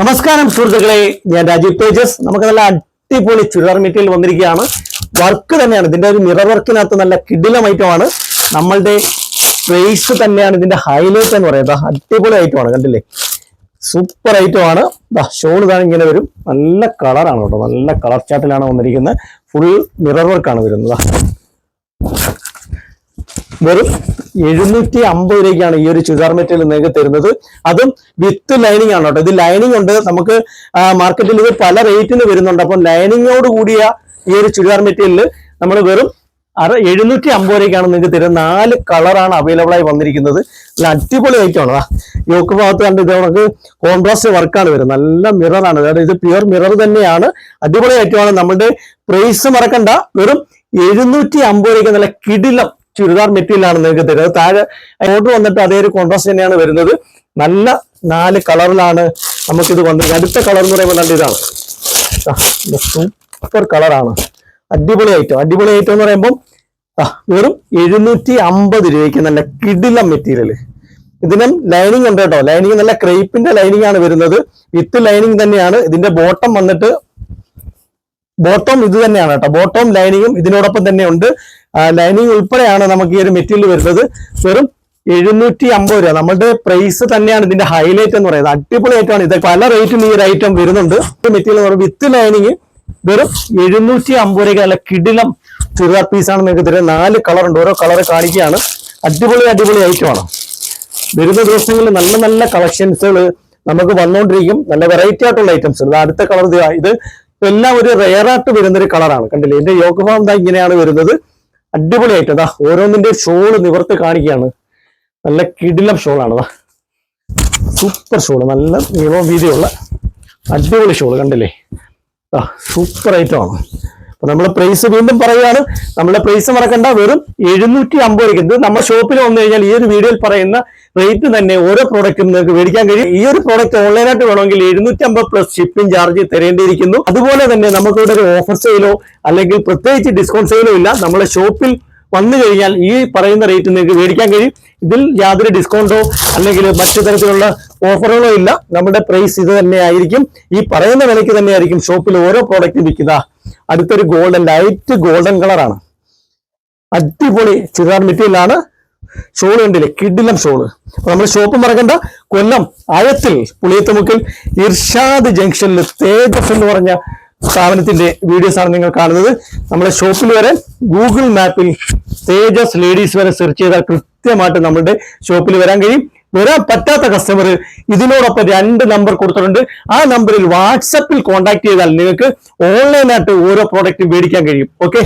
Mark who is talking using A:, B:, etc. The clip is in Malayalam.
A: നമസ്കാരം സുഹൃത്തുക്കളെ. ഞാൻ രാജീവ് തേജസ്. നമുക്ക് നല്ല അടിപൊളി ചുരിദാർ മെറ്റീരിയൽ വന്നിരിക്കുകയാണ്. വർക്ക് തന്നെയാണ്. ഇതിന്റെ ഒരു മിറർ വർക്കിനകത്ത് നല്ല കിടിലം ഐറ്റമാണ് നമ്മളുടെ പ്രൈസ് തന്നെയാണ് ഇതിന്റെ ഹൈലൈറ്റ് എന്ന് പറയുന്നത്. അടിപൊളി ഐറ്റമാണ് കണ്ടില്ലേ? സൂപ്പർ ഐറ്റമാണ് ഷോൾ ഇതാണ് ഇങ്ങനെ വരും. നല്ല കളറാണ് കേട്ടോ. നല്ല കളർ ചാട്ടിലാണ് വന്നിരിക്കുന്നത്. ഫുൾ മിറർ വർക്കാണ് വരുന്നത്. വെറും എഴുന്നൂറ്റി അമ്പത് രൂപയ്ക്കാണ് ഈ ഒരു ചുരിദാർ മെറ്റീരിയൽ നിങ്ങൾക്ക് തരുന്നത്. അതും വിത്ത് ലൈനിങ് ആണ് കേട്ടോ. ഇത് ലൈനിങ് ഉണ്ട്. നമുക്ക് മാർക്കറ്റിൽ ഇത് പല റേറ്റിന് വരുന്നുണ്ട്. അപ്പം ലൈനിങ്ങോട് കൂടിയ ഈ ഒരു ചുരിദാർ മെറ്റീരിയൽ നമ്മൾ വെറും അറ എഴുന്നൂറ്റി അമ്പത് രൂപയ്ക്കാണ് നിങ്ങൾക്ക് തരുന്നത്. നാല് കളറാണ് അവൈലബിൾ ആയി വന്നിരിക്കുന്നത്. നല്ല അടിപൊളി ഐറ്റമാണ്. യോക്ക് ഭാഗത്ത് കണ്ട് ഇത് നമുക്ക് കോൺട്രാസ്റ്റ് വർക്കാണ് വരുന്നത്. നല്ല മിററാണ് അതായത് ഇത് പ്യുവർ മിറർ തന്നെയാണ്. അടിപൊളി ഐറ്റമാണ് നമ്മുടെ പ്രൈസ് മറക്കണ്ട. വെറും എഴുന്നൂറ്റി അമ്പത് രൂപയ്ക്ക് നല്ല കിടിലം ചുരിദാർ മെറ്റീരിയലാണ് നിങ്ങൾക്ക് തരുന്നത്. താഴെ ഓർഡർ വന്നിട്ട് അതേ ഒരു കോൺട്രാസ്റ്റ് തന്നെയാണ് വരുന്നത്. നല്ല നാല് കളറിലാണ് നമുക്കിത് വന്നിരിക്കുന്നത്. അടുത്ത കളർ എന്ന് പറയുമ്പോൾ നല്ല ഇതാണ്. സൂപ്പർ കളറാണ് അടിപൊളി ഐറ്റം അടിപൊളി ഐറ്റം എന്ന് പറയുമ്പോൾ വെറും എഴുന്നൂറ്റി അമ്പത് രൂപയ്ക്ക് നല്ല കിടിലം മെറ്റീരിയൽ. ഇതിനും ലൈനിങ് ഉണ്ട് കേട്ടോ. ലൈനിങ് നല്ല ക്രേപ്പിന്റെ ലൈനിങ് ആണ് വരുന്നത്. വിത്ത് ലൈനിങ് തന്നെയാണ്. ഇതിന്റെ ബോട്ടം വന്നിട്ട് ബോട്ടം ഇത് തന്നെയാണ് കേട്ടോ. ബോട്ടം ലൈനിങ്ങും ഇതിനോടൊപ്പം തന്നെ ഉണ്ട്. ലൈനിങ് ഉൾപ്പെടെയാണ് നമുക്ക് ഈ ഒരു മെറ്റീരിയൽ വരുന്നത്. വെറും എഴുന്നൂറ്റി അമ്പത് രൂപ. നമ്മുടെ പ്രൈസ് തന്നെയാണ് ഇതിന്റെ ഹൈലൈറ്റ് എന്ന് പറയുന്നത്. അടിപൊളി ഐറ്റമാണ് ഇത് പല റേറ്റും ഈ ഒരു ഐറ്റം വരുന്നുണ്ട്. മെറ്റീരിയൽ എന്ന് വിത്ത് ലൈനിങ് വെറും എഴുന്നൂറ്റി അമ്പത് രൂപയ്ക്ക് നല്ല കിടിലം ചുരിദാർ പീസാണ് നിങ്ങൾക്ക് തരുന്നത്. നാല് കളർ ഉണ്ട്. ഓരോ കളർ കാണിക്കുകയാണ്. അടിപൊളി അടിപൊളി ഐറ്റമാണ് വരുന്ന ദിവസങ്ങളിൽ നല്ല നല്ല കളക്ഷൻസുകൾ നമുക്ക് വന്നുകൊണ്ടിരിക്കും നല്ല വെറൈറ്റി ആയിട്ടുള്ള ഐറ്റംസ് ഇത് അടുത്ത കളർ ഇത് എല്ലാം ഒരു റെയർ ആയിട്ട് വരുന്ന ഒരു കളറാണ് കണ്ടില്ലേ? എന്റെ യോഗഭാവം ഇങ്ങനെയാണ് വരുന്നത്. അടിപൊളി അതാ ഓരോന്നിന്റെ ഷോൾ നിവർത്ത് കാണിക്കുകയാണ്. നല്ല കിടിലം ഷോളാണ് ദാ. സൂപ്പർ ഷോൾ നല്ല നീളവും വീതിയുള്ള അടിപൊളി ഷോൾ കണ്ടില്ലേ? സൂപ്പർ ഐറ്റം നമ്മളെ പ്രൈസ് വീണ്ടും പറയുകയാണ്. നമ്മുടെ പ്രൈസ് മറക്കണ്ട. വെറും എഴുന്നൂറ്റി അമ്പത് രൂപ ഇത് നമ്മുടെ ഷോപ്പിൽ വന്നു കഴിഞ്ഞാൽ ഈ ഒരു വീഡിയോയിൽ പറയുന്ന റേറ്റ് തന്നെ ഓരോ പ്രോഡക്റ്റും നിങ്ങൾക്ക് മേടിക്കാൻ കഴിയും. ഈ ഒരു പ്രോഡക്റ്റ് ഓൺലൈനായിട്ട് വേണമെങ്കിൽ എഴുന്നൂറ്റി അമ്പത് പ്ലസ് ഷിപ്പിംഗ് ചാർജ് തരേണ്ടിയിരിക്കുന്നു. അതുപോലെ തന്നെ നമുക്കിവിടെ ഒരു ഓഫർ സെയിലോ അല്ലെങ്കിൽ പ്രത്യേകിച്ച് ഡിസ്കൗണ്ട് സെയിലോ ഇല്ല. നമ്മുടെ ഷോപ്പിൽ വന്നു കഴിഞ്ഞാൽ ഈ പറയുന്ന റേറ്റ് നിങ്ങൾക്ക് മേടിക്കാൻ കഴിയും. ഇതിൽ യാതൊരു ഡിസ്കൗണ്ടോ അല്ലെങ്കിൽ മറ്റു തരത്തിലുള്ള ഓഫറുകളോ ഇല്ല. നമ്മുടെ പ്രൈസ് ഇത് തന്നെ ആയിരിക്കും ഈ പറയുന്ന വിലയ്ക്ക് തന്നെ ആയിരിക്കും ഷോപ്പിൽ ഓരോ പ്രോഡക്റ്റും വിൽക്കുക. അടുത്തൊരു ഗോൾഡൻ ലൈറ്റ് ഗോൾഡൻ കളറാണ് അടിപൊളി ചുരിദാർ മെറ്റീരിയൽ ആണ്. ഷോൾ കണ്ടില്ലേ? കിഡിലം ഷോൾ. അപ്പൊ നമ്മൾ ഷോപ്പ് മറക്കണ്ട. കൊല്ലം ആഴത്തിൽ പുളിയത്തുമുക്കിൽ ഇർഷാദ് ജംഗ്ഷനിൽ തേജസ് എന്ന് പറഞ്ഞ സ്ഥാപനത്തിന്റെ വീഡിയോസ് ആണ് നിങ്ങൾ കാണുന്നത്. നമ്മുടെ ഷോപ്പിൽ വരെ ഗൂഗിൾ മാപ്പിൽ തേജസ് ലേഡീസ് വരെ സെർച്ച് ചെയ്താൽ കൃത്യമായിട്ട് നമ്മുടെ ഷോപ്പിൽ വരാൻ കഴിയും. വരാൻ പറ്റാത്ത കസ്റ്റമർ ഇതിനോടൊപ്പം രണ്ട് നമ്പർ കൊടുത്തിട്ടുണ്ട്. ആ നമ്പറിൽ വാട്സപ്പിൽ കോൺടാക്ട് ചെയ്താൽ നിങ്ങൾക്ക് ഓൺലൈനായിട്ട് ഓരോ പ്രോഡക്റ്റ് മേടിക്കാൻ കഴിയും. ഓക്കെ